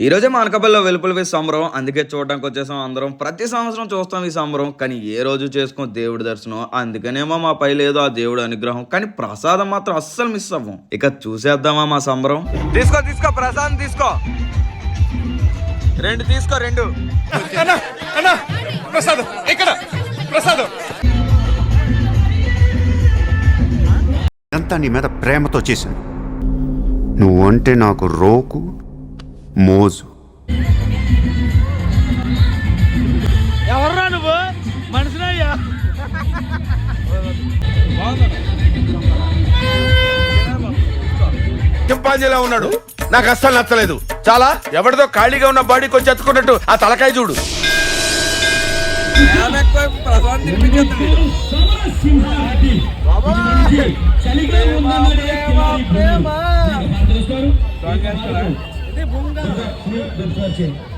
ఈ రోజే మా అనకాపల్లిలో వెలుపులవి సంబరం. అందుకే చూడడానికి వచ్చేసాం అందరం. ప్రతి సంవత్సరం చూస్తాం ఈ సంబరం. కానీ ఏ రోజు చేసుకోం దేవుడి దర్శనం. అందుకనేమో మా పై లేదు ఆ దేవుడి అనుగ్రహం. కానీ ప్రసాదం మాత్రం అస్సలు మిస్ అవ్వం. ఇక చూసేద్దామా మా సంబరం? తీసుకో తీసుకో ప్రసాదం తీసుకో. రెండు తీసుకో రెండు. అన్నా అన్నా ప్రసాదం ఇక్కడ ప్రసాదం. నీ మీద ప్రేమతో చేశాను. నువ్వంటే నాకు రోకు మోజు. ఎవర్రా నువ్వు? మనిషినయ్యా చింపాంజీలా ఉన్నాడు. నాకు అస్సలు నచ్చలేదు. చాలా? ఎవరిదో ఖాళీగా ఉన్న బాడీ కొంచెం ఎత్తుకున్నట్టు ఆ తలకాయ చూడు.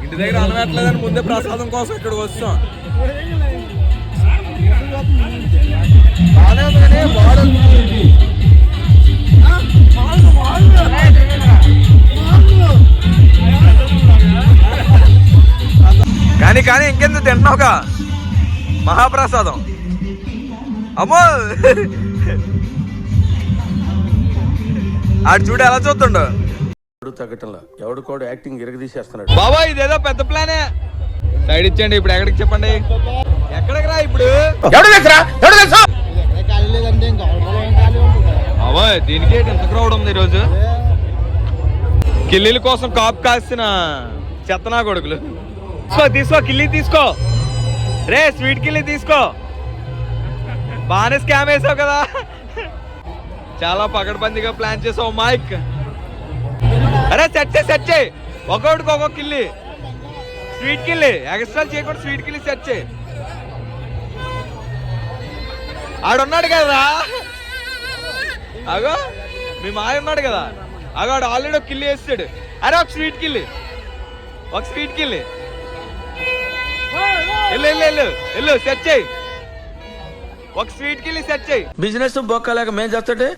ఇంటి దగ్గర అనవట్లేదని ముందే ప్రసాదం కోసం ఇక్కడికి వస్తాం. కానీ కానీ ఇంకెందుకు తింటున్నావుగా? మహాప్రసాదం. అమ్మో! ఆడు చూడు ఎలా చూస్తుండో. ఎవడు తగ్గటంలా? ఎవడు కూడా యాక్టింగ్ ఇరగదీసేస్తున్నాడు. బాబా ఇదేదో పెద్ద ప్లానే సైడ్ ఇచ్చండి ఇప్పుడు ఎక్కడికి చెప్పండి? ఎక్కడికి రా ఇప్పుడు? ఎవడు తెలుసా ఎవడు తెలుసా? అవో దీనికి ఎంత క్రౌడ్ ఉంది ఈరోజు. కిల్లీల కోసం కాపు కాసిన చెత్తనా కొడుకులు. తీసుకో తీసుకో కిల్లి తీసుకో. రే స్వీట్ కిల్లి తీసుకో. బాగానే స్కామ్ వేసావు కదా. చాలా పకడ్బందీగా ప్లాన్ చేసావు మైక్ అరే సెట్ చేయి సెట్ చేయి ఒక్కొక్కడికి ఒక్కొక్క కిల్లి. స్వీట్ కిల్లి. ఎక్స్ట్రా చేయకుండా స్వీట్ కిల్లి సెట్ చేయి ఆడున్నాడు కదరా? అగో మీ మాయ ఉన్నాడు కదా. అగో ఆడు ఆల్రెడీ ఒక కిల్లి వేస్తాడు. అరే ఒక స్వీట్ కిల్లి. ఒక స్వీట్ కిల్లి. వెళ్ళు వెళ్ళు వెళ్ళు వెళ్ళు సెట్ చేయి. ఒక స్వీట్ కిల్లి సెట్ చేయి. బిజినెస్ బొక్కలేక మేం చేస్తుంటే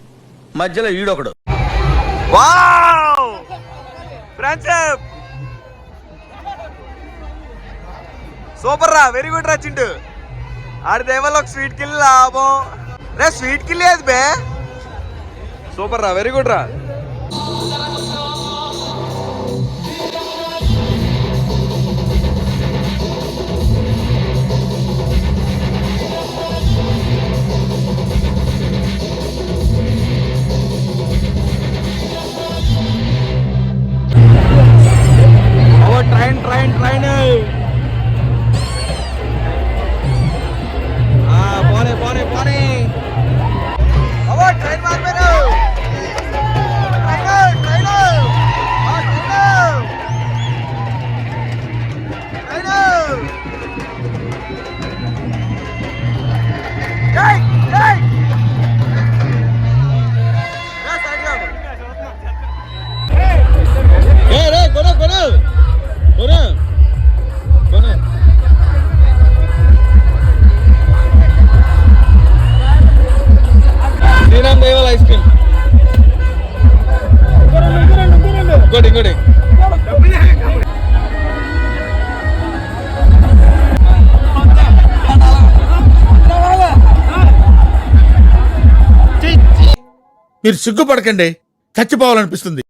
మధ్యలో ఈడొకడు. వావ్! ఫ్రెండ్షిప్ సూపర్ రా వెరీ గుడ్ రా చింటూ. ఆడి దేవల్ల ఒక స్వీట్ కిల్లి లాభం. రే స్వీట్ కిల్లి అది బే? సూపర్ రా వెరీ గుడ్ రా. ট্রেন ট্রেন ট্রেনে পরে পরে পরে আবার ট্রেন মারবে না Hey! మీరు సిగ్గుపడకండి చచ్చిపోవాలనిపిస్తుంది.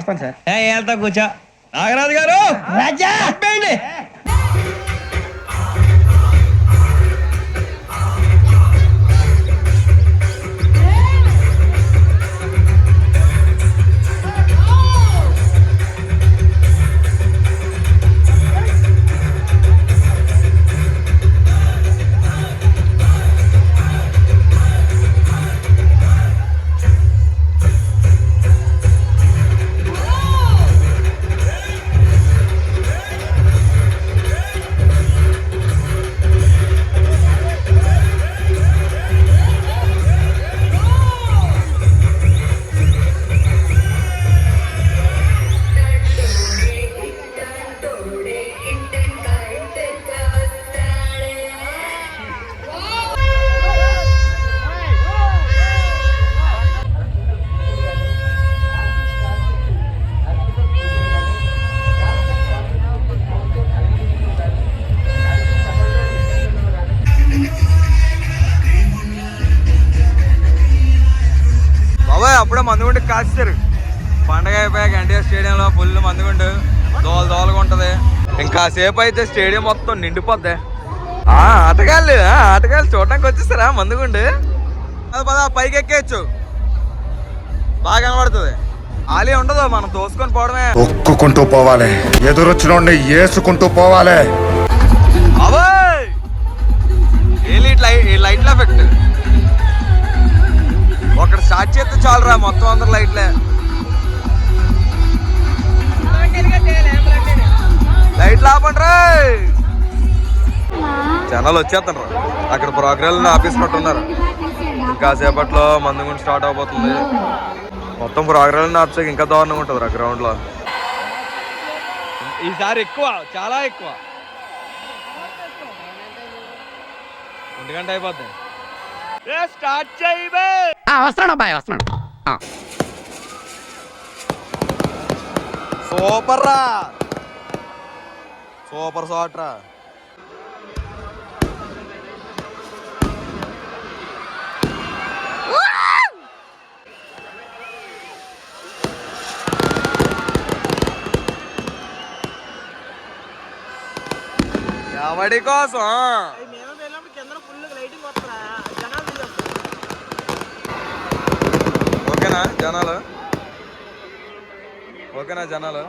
వస్తాను సార్. వెళ్తా కూర్చో. నాగరాజు గారు! రాజా! అప్పుడే మందుగుండి కాస్తారు పండగ అయిపోయాక ఎన్టీఆర్ స్టేడియంలో ఫుల్ మందుగుండు. దోల దోలగా ఉంటది. ఇంకా సేపు అయితే స్టేడియం మొత్తం నిండిపోద్ది. ఆ ఆటగాళ్ళు ఆ, ఆటగాళ్ళు చూడడానికి వచ్చేస్తారా మందుగుండు? అది పద పైకి ఎక్కేయచ్చు. బాగా కనబడుతుంది. ఖాళీ ఉండదు మనం తోసుకొని పోవడమే. ఒక్కుకుంటూ పోవాలి. ఎదురొచ్చిన ఏసుకుంటూ పోవాలి. అబాయ్! ఏ లైట్ ఎఫెక్ట్. ఒకటి స్టార్ట్ చేస్తే చాలురా మొత్తం అందరు లైట్లే లైట్లు ఆపండి రా. జనాలు వచ్చేస్తాను అక్కడ ప్రోగ్రామ్ ఆపేసినట్టున్నారు. పట్టున్నారు ఇంకాసేపట్లో మందు స్టార్ట్ అవబోతుంది. మొత్తం ప్రోగ్రామ్ ఆపేసాక ఇంకా దారుణంగా ఉంటుంది ఆ గ్రౌండ్లో. ఈసారి ఎక్కువ చాలా ఎక్కువ. ఒంటి గంట అయిపోద్ది. స్టార్ట్ చేయబే వస్తున్నాడు అబ్బాయి వస్తున్నాడు సూపర్ రా సూపర్ షాట్ రా. ఎవడి కోసం? ఓకేనా జనాలు? ఓకేనా జనాలు?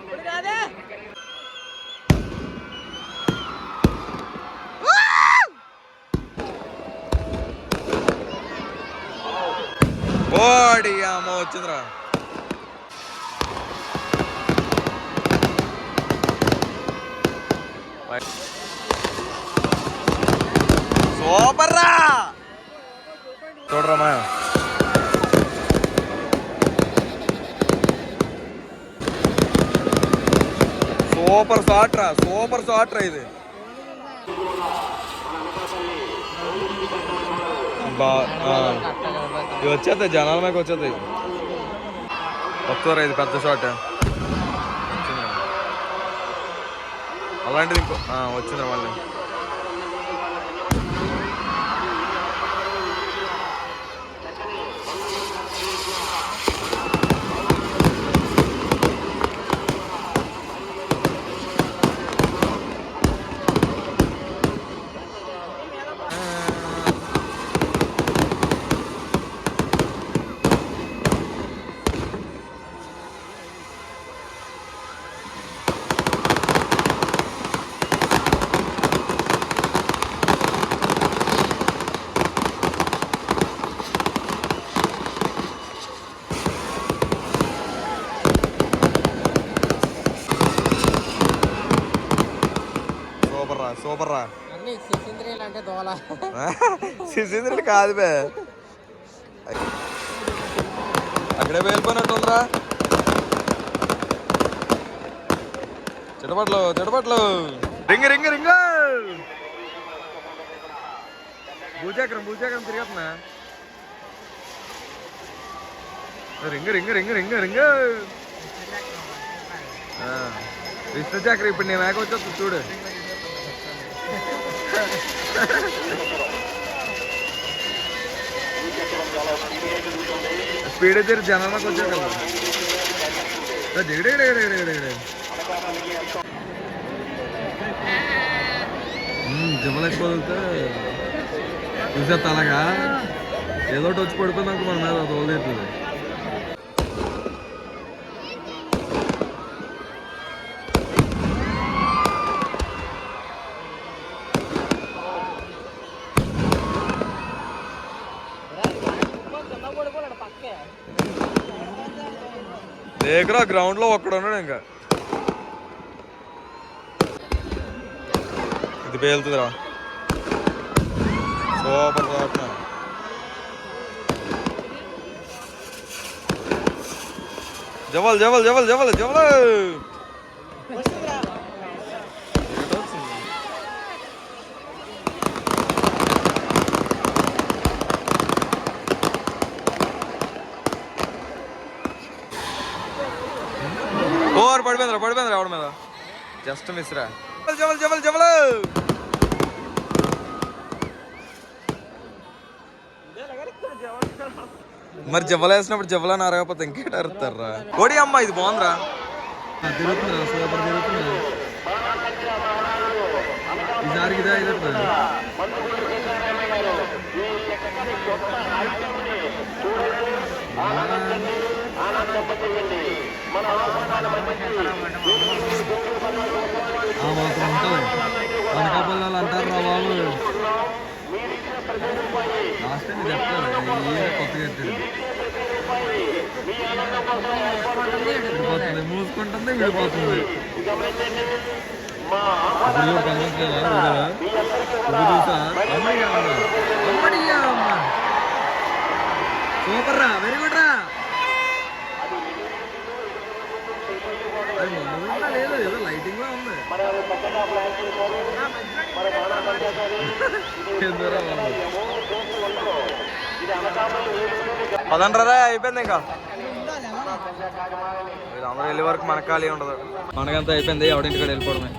ఓడి అమ్మ వచ్చిందిరా. సూపర్ రా చూడరా మా సూపర్ షాట్ రా సూపర్ షాట్ రా ఇది. బా ఆ. ఇవి వచ్చేస్తాయి జనాల మీద వచ్చేస్తాయి వస్తారా ఇది పెద్ద షాట్. అలాంటిది ఇంకో వచ్చిందా మళ్ళీ. సూపర్ రా కాదు బే. అక్కడే వెళ్ళిపోయినట్టుందిరా చిటపట్లు చిటపట్లు. రింగ రింగ రింగ. భూచక్రం భూచక్రం తిరుగుతున్నా రింగ రింగ రింగ రింగ రింగ. విష్ణు చక్రం ఇప్పుడు నేను వచ్చేస్తా చూడు. స్పీడ్ అయితే జనాలకు వచ్చారు కదా. జిమ్మలు ఎక్కువ వదిలితే చూసేస్తా అలాగా. ఏదో ఒకటి వచ్చి పడిపోయింది మన మీద తోలేస్తుంది లేకరా గ్రౌండ్లో ఒక్కడ ఉన్నాడు ఇంకా. ఇది పేలుతుందిరా. సూపర్ సూపర్ జవల్ జవల్ జవల్ జవల్ జవల్ పడిపోయిందిరా పడిపోయిందిరా ఆవిడ మీద. జస్ట్ మిస్ రా. జవల్ జవల్ జవల్ మరి జవ్వలు వేసినప్పుడు జవ్వలని అరగకపోతే ఇంకేట అరుతారా కోడి అమ్మ ఇది బాగుందిరా. తిరుగుతుందా ఆ మాత్రం ఉంటుంది అనకాపల్లి అంటారు రా బాబు. లాస్ట్ టైం చెప్తారు కొత్తగా మూసుకుంటుంది విడిపోతుంది. కనిపించలేదా సూపర్ రా వెరీ గుడ్ పదండ్రరా అయిపోయింది ఇంకా. వీళ్ళందరూ వెళ్ళే వరకు మనకు ఖాళీ ఉండదు. మనకంతా అయిపోయింది ఎవడింటికి వెళ్ళిపోవడమే.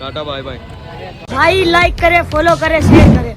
Tata bye bye. లైక్ కరే ఫాలో కరే షేర్ కరే.